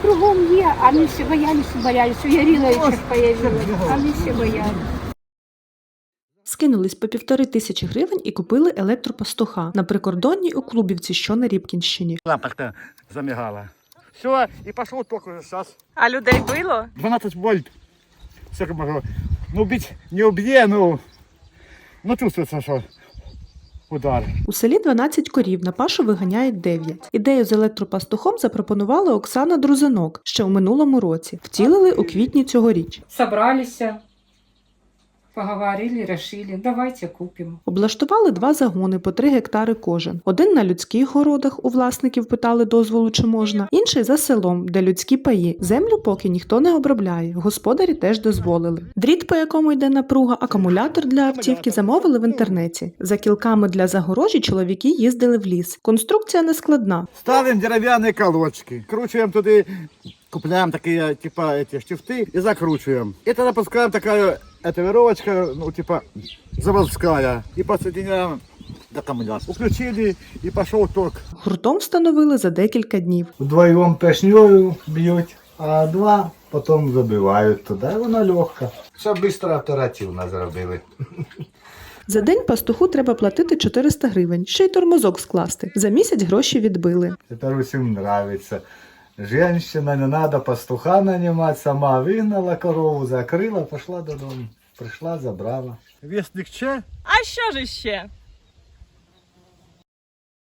Кругом є, а ми всі боялися, боялися. У Яриновича появилось, а ми всі боялися. Скинулись по півтори тисячі гривень і купили електропастуха на прикордонній у Клубівці, що на Рібкінщині. Лампочка замигала. Все, и пошел ток уже сейчас. А людей било? 12 вольт. Все как могло. Ну, бить не убье, ну, ну чувствуется, что удар. У селі 12 корів, на пашу виганяють 9. Ідею з електропастухом запропонувала Оксана Друзинок ще у минулому році. Втілили у квітні цьогоріч. собрались, поговорили, решили, давайте купим. Облаштували два загони по 3 гектари кожен. Один на людських городах у власників питали дозволу, чи можна, інший за селом, де людські паї. Землю поки ніхто не обробляє. Господарі теж дозволили. Дріт, по якому йде напруга, акумулятор для автівки замовили в інтернеті. За кілками для загорожі чоловіки їздили в ліс. Конструкція не складна. Ставим деревянные колодочки, кручиваем туда, купляем такие, типа, эти штифты и закручиваем. И тогда пускаем такая, эта веровочка, ну, типа, заводская. И подсоединяем до аккумулятора. Включили и пошел ток. Гуртом встановили за декілька днів. Вдвоєм пешньою б'ють, а два потім забивають туди. Вона легка. Все швидко оперативно зробили. За день пастуху треба платити 400 гривень, ще й тормозок скласти. За місяць гроші відбили. Тепер усім подобається. Женщина, не надо пастуха нанимать, сама вигнала корову, закрила, пішла додому. Прийшла, забрала. Вестник Че А що ж іще?